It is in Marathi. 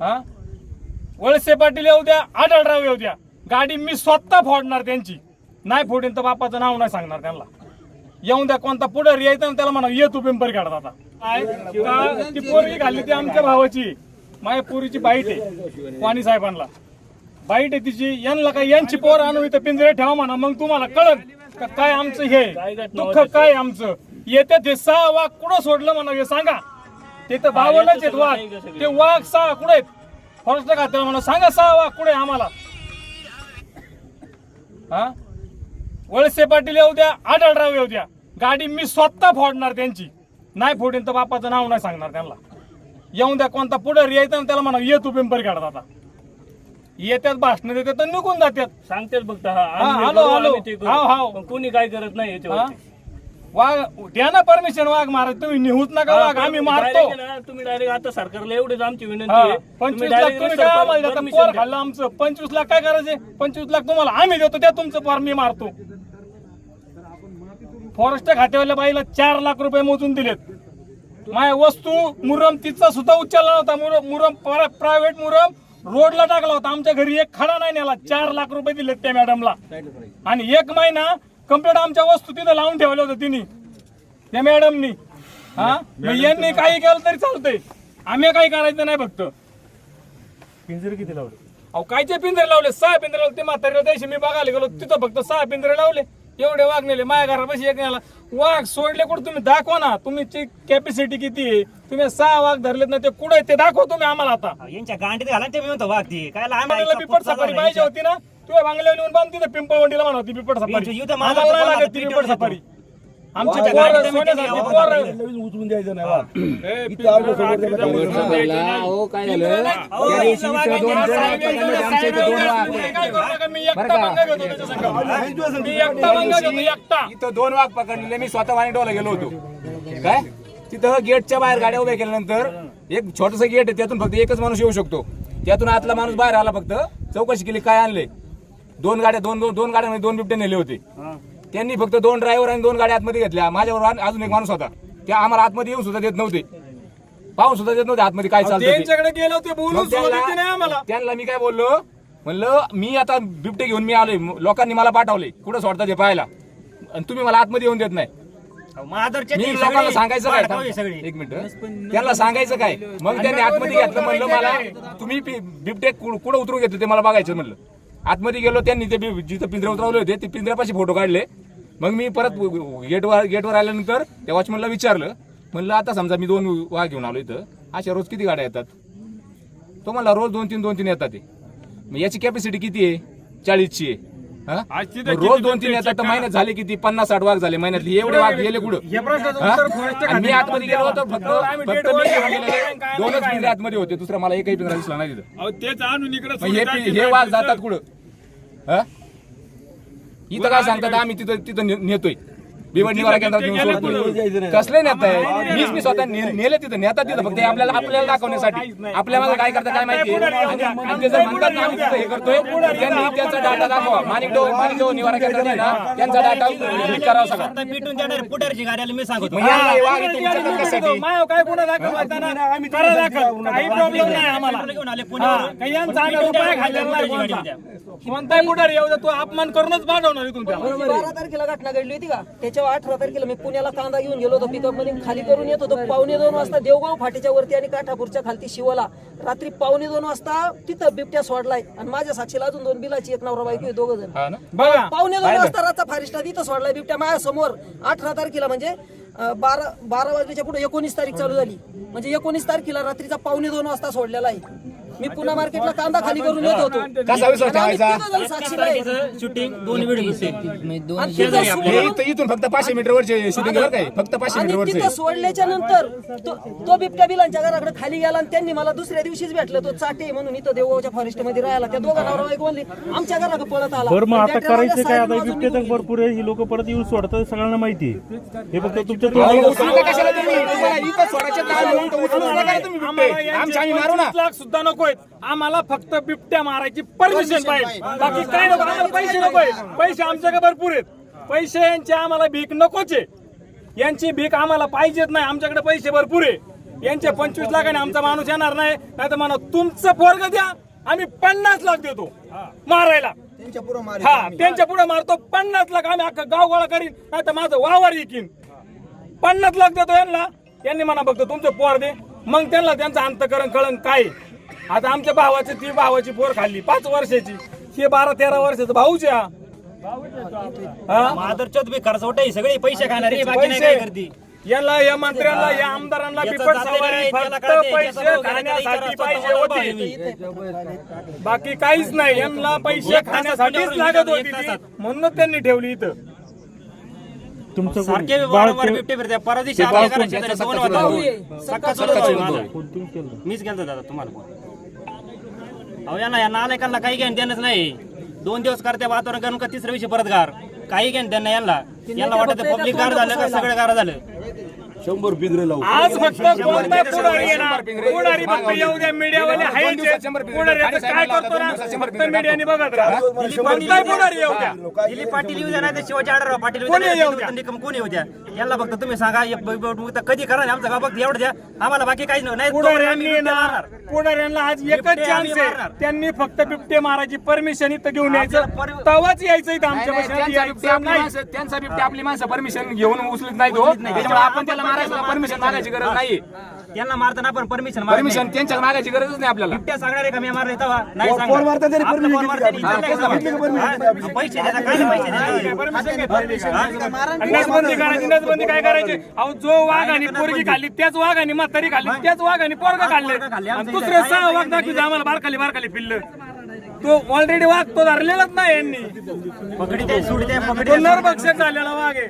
हा? वळसे पाटील येऊ द्या आढळराव येऊ द्या. गाडी मी स्वतः फोडणार त्यांची. नाही फोडेन तर बापाचं नाव नाही सांगणार त्यांना. येऊन द्या कोणता पुढे यायचं आणि त्याला म्हणा ये तू पिंपर काढत आता. काय? ती पोरगी घालली ती आमच्या भावाची. माझ्या पोरीची बाईट आहे वाणी साहेबांना. बाईट आहे तिची. यांना काय यांची पोर आणू इथं पिंजरे ठेवा म्हणा. मग तुम्हाला कळत का काय आमचं हे? दुःख काय आमचं? येत्या ते सहा वाघ कुठं सोडलं म्हणा हे सांगा. ते तर बावनच आहेत वाघ. ते वाघ सहा कुठे आहेत? फॉरेस्ट खात्याला म्हणा सांगा सहा वाघ कुठे आम्हाला. हा? वळसे पाटील येऊ द्या आढळराव येऊ द्या. गाडी मी स्वतः फोडणार त्यांची. नाही फोडीन तर बापाचं नाव नाही सांगणार त्यांना. येऊन द्या कोणता पुढे यायचं त्याला म्हणा ये तू पिंपर काढत आता. येत्यात भाषण देतात तर निघून जातात सांगतेच फक्त हा हा, आम्ही हे. हाव, हाव. पण कोणी काय करत नाही हा? वाघ द्या ना परमिशन वाघ मारा. तुम्ही निहूच नका वाघ आम्ही मारतो. Direct आहे ना, तुम्ही डायरेक्ट आता सरकारला एवढीच आमची विनंती हा, आहे. पंचवीस लाख direct तुम्ही रस्त्यावर काय आम्हाला देता? permission पोर द्या. खाल्लं आमचं. पंचवीस लाख काय करायचे? पंचवीस लाख तुम्हाला आम्ही देतो त्या तुमचं पोर मी मारतो. फॉरेस्ट खात्यावाल्या बाईला चार लाख रुपये मोजून दिलेत. माझ्या वस्तू मुरम तिचा सुद्धा उचलला नव्हता. मुरम मुरम प्रायव्हेट मुरम रोडला टाकला होता. आमच्या घरी एक खडा नाही नेला. चार लाख रुपये दिलेत त्या मॅडमला आणि एक महिना कंप्लीट आमच्या वस्तू तिथं लावून ठेवल्या होत्या तिने. त्या मॅडमनी हा? यांनी काही केलं तरी चालतंय. आम्ही काही करायचं नाही फक्त. पिंजरे किती लावले? अहो कायचे पिंजरे लावले? सहा पिंजरे लावले. ते म्हातारीला त्याशी मी बघायला गेलो. तिथं फक्त सहा पिंजरे लावले. एवढे वाघ नेले माझ्या घरापाशी एक नेला वाघ सोडले कुठे? तुम्ही दाखवा ना. तुमची कॅपॅसिटी किती आहे? तुम्ही सहा वाघ धरलेत ना ते कुठे ते दाखवा तुम्ही आम्हाला आता. यांच्या गांडीत घाला ते मी म्हणतो काय लहान आम्हाला बिपट सफारी पाहिजे होती ना. तुझ्या बांगल्यावर येऊन बांध तिथं पिंपळवंडीला म्हणा होती बिपट सफारी इथं आम्हाला नाही लागत ती सफारी सोन्यासारखी पोरं. नवीन उचलून द्यायचं नाही वा ए, इथं आमच्यासमोर. अहो काय झालं अहो, त्या दिवशी दोन आहे, जण साहेब, पकडले, इथं आमच्या इथं दोन वाघ नका, मी एकटा बरं का? पंगा घेतो त्याच्या संग. मी एकटा पंगा घेतो एकटा इथं दोन वाघ पकडलेले मी स्वतः वाणीडोला गेलो होतो काय तिथं गेटच्या बाहेर गाड्या उभ्या केल्यानंतर एक छोटस गेट आहे त्यातून फक्त एकच माणूस येऊ शकतो त्यातून आतला माणूस बाहेर आला फक्त चौकशी केली काय आणले दोन गाड्या दोन दोन दोन गाड्यांमध्ये दोन बिबटे नेले होते. त्यांनी फक्त दोन ड्रायव्हर आणि दोन गाड्या आतमध्ये घेतल्या. माझ्यावर अजून एक माणूस होता. त्या आम्हाला आतमध्ये येऊन सुद्धा देत नव्हते. पाहून सुद्धा देत नव्हते आतमध्ये काय चालतं ते. गेलो ते बोलून ते त्यांना आम्हाला. त्यांना मी काय बोललो? म्हणलं मी आता बिबटे घेऊन मी आलोय. लोकांनी मला पाठवले. कुठं सोडतात हे पाहायला? आणि तुम्ही मला आतमध्ये येऊन देत नाही. मी ते लोकांना सांगायचं काय? सगळे. एक मिनिट त्यांना सांगायचं काय? मग त्यांनी आतमध्ये घेतलं म्हणलं मला तुम्ही बिबटे कुठं कुठं उतरून घेतलं ते मला बघायचं म्हणलं. आतमध्ये गेलो त्यांनी ते जिथं पिंजरे उतरवले होते ते पिंजऱ्यापाशी फोटो काढले. मग मी परत गेटवर गेटवर आल्यानंतर त्या वॉचमनला विचारलं. म्हणलं आता समजा मी दोन वाघ घेऊन आलो इथं. अशा रोज किती गाड्या येतात? तो म्हणला रोज दोन तीन दोन तीन येतात ते. मग याची कॅपॅसिटी किती आहे? चाळीसची आहे. रोज दोन तीन येतात महिन्यात झाले किती? पन्नास साठ वाघ झाले महिन्यातले. एवढे वाघ गेले कुठं? मी आतमध्ये गेलो होतो फक्त फक्त दोनच पिंजरे आतमध्ये होते दुसरा मला एकही पिंजरा दिसला नाही तिथं. हे वाघ जातात कुठं? इथं काय सांगतात? आम्ही तिथं तिथं ने- नेतोय. बिवड निवारा केंद्रात सोडतोय नाही. कसले नेत आहे मीच मी स्वतः ने- नेले तिथं नेतात तिथं फक्त हे आपल्याला आपल्याला दाखवण्यासाठी आपल्या मागे काय करतात काय माहिती आणि आणि ते जर म्हणतात ना आम्ही तिथं हे करतोय त्यांनी त्यांचा डाटा दाखवा माणिकडो माणिकडो निवारा केंद्रात आहे ना त्यांचा डाटा लीक करावा सगळा आता पिटून देणार पुढारची गाड्याला मी सांगतो हे? माय काय गुन्हा दाखल व्हायचा ना आम्ही करा दाखल काही प्रॉब्लेम नाही आम्हाला घेऊन आले हा, पुण्यावर काही यांचा आम्ही रुपये खाल्लेला नाही कोणता. कोणताही बुडार येऊ दे, तो अपमान करूनच पाठवणार त्याला बारा तारखेला घटना घडली होती का त्याच्यावर अठरा तारखेला मी पुण्याला कांदा घेऊन गेलो होतो. पिकअपमध्ये खाली करून येत होतो. पावणे दोन वाजता देवगाव फाटीच्या वरती आणि काठापूरच्या खालती शिवला. रात्री पावणे दोन वाजता तिथं बिबट्या सोडलाय. आणि माझ्या साक्षीला अजून दोन बिलाची एक नवरा बायको दोघ जण. पावणे दोन वाजता रातचा फारिस्टा तिथं सोडलाय बिबट्या माझ्यासमोर. अठरा तारखेला म्हणजे बारा बारा वाजल्याच्या पुढे एकोणीस तारीख चालू झाली. म्हणजे एकोणीस तारखेला रात्रीचा पावणे दोन वाजता सोडलेला आहे. मी पुन्हा मार्केटला कांदा खाली करून येत होतो. कसा विश्वास ठेवायचा. शूटिंग दोन व्हिडिओ हे इथं इथून फक्त पाचशे मीटर वरचे शूटिंग काय फक्त पाचशे आणि मीटर वरचे. सोडल्याच्या नंतर तो तो बिबट्या बिलांच्या घराकडे खाली गेला आणि त्यांनी मला दुसऱ्या दिवशीच भेटलं. तो चाटे म्हणून इथं देवगावच्या फॉरेस्टमध्ये राहिला. त्या दोघा नवरा बायको आमच्या घराकडे पळत आला. बरं मग आता त्या टायमाला करायचं काय? आता बिबटे तर भरपूर आहे. ही लोक परत येऊन सोडतात सगळ्यांना माहिती आहे. हे फक्त तुमच्या अहो, तोंडावर- उचलू नका कशाला तुम्ही? तुम्हाला इथं सोडायचे नका तुम्ही बिबटे. आमच्या आम्ही मारू ना. लाख सुद्धा नकोय आम्हाला फक्त बिबट्या मारायची परमिशन पाहिजे. बाकी काय नको आम्हाला पैसे नकोय पैसे आमच्याकडे भरपूर आहेत. पैसे यांची आम्हाला भीक नकोच आहे. यांची भीक आम्हाला पाहिजेच नाही. आमच्याकडे पैसे भरपूर आहे. यांचे पंचवीस लाख आणि आमचा माणूस येणार नाही. नाही तर म्हणा तुमचं पोरग द्या. आम्ही पन्नास लाख देतो मारायला. हा त्यांच्या पुढे मारतो. पन्नास लाख आम्ही अख्खा गाव गोळा करीन. नाही तर माझं वावर इकीन पन्नास लाख देतो यांना. यांनी म्हणा बघतो तुमचं पोर दे. मग त्यांना त्यांचं अंतकरण कळण काय. आता आमच्या भावाची ती भावाची पोर खाल्ली पाच वर्षाची. हे बारा तेरा वर्षाचं भाऊच्या हा. बी सगळे पैसे खाणारे बाकी नाही काय पैसे करते? याला या मंत्र्यांना या आमदारांना सवारी फक्त पैसे खाण्यासाठी पाहिजे होते. बाकी काहीच नाही यांना पैसे खाण्यासाठीच लागत होती ती. म्हणून त्यांनी ठेवली इथं. तुमचं? सारखे बाळ वारंवार ते- बिबटे फिरते दिवशी ते आपल्या शेजारी दोन होता. सक्का चुलत भाऊ. माझा. केलं? मीच गेलतो दादा तुम्हाला अहो यांना या नालायकांना काही घेणं देणंच नाही. दोन दिवस करते वातावरण करून का तिसऱ्या दिवशी परत गार. काही घेणं त्यांना यांना. यांना वाटत पब्लिक गार झालं का सगळं गार झालं? आज फक्त कोणता पुढारी येणार? पुढारी फक्त येऊ द्या मीडियावाले पुढारी आता काय करतो ना? फक्त मीडियाने बघत राहा. कोणताही पुढारी येऊ द्या? दिलीप पाटील येऊ द्या नाही तर शिवाजी आढळराव पाटील येऊ कोणी येऊ द्या. निकम कोणी येऊ द्या? यांना फक्त तुम्ही सांगा एक ब- ब- ब- कधी करा आणि आमचं गाव फक्त एवढं द्या. आम्हाला बाकी काहीच नाही. नाही तोपर्यंत पुढाऱ्यांनी आम्ही बिबट्या ना मारणार. पुढाऱ्यांना आज एकच बिबटे आम्ही चान्स आहे. मारणार. त्यांनी फक्त बिबटे मारायची परमिशन इथं घेऊन यायचं. तवाच यायचं इथं आमच्या नाही, नाही, त्यांचा बिबटे यायचं आपली नाही. माणसं- त्यांचा बिबटे आपली माणसं परमिशन घेऊन उचलत नाही तो. त्याच्यामुळे आपण त्याला परमिशन मागायची गरज नाही त्यांना मारताना आपण परमिशन परमिशन त्यांच्या मागायची गरजच नाही आपल्याला. बिबट्या सांगणारे का मी मारले तेव्हा? नाही सांगणार. आपलं पोर मारते आणि इतर नाही सांगणार. हा, पैसे देता काय नाही पैसे देता? नसबंदी करायची नसबंदी काय करायची? अहो जो वाघ आणि पोरगी खाल्ली त्याच वाघ आणि म्हातारी खाल्ली त्याच वाघ आणि पोरगा खाल्ले. आणि दुसरे सहा वाघ दाखवले आम्हाला बारखाली बारखाली पिल्ल. तो ऑलरेडी वाघ तो धरलेलाच नाही यांनी. पकडी तो. नरभक्षक झालेला वाघ आहे.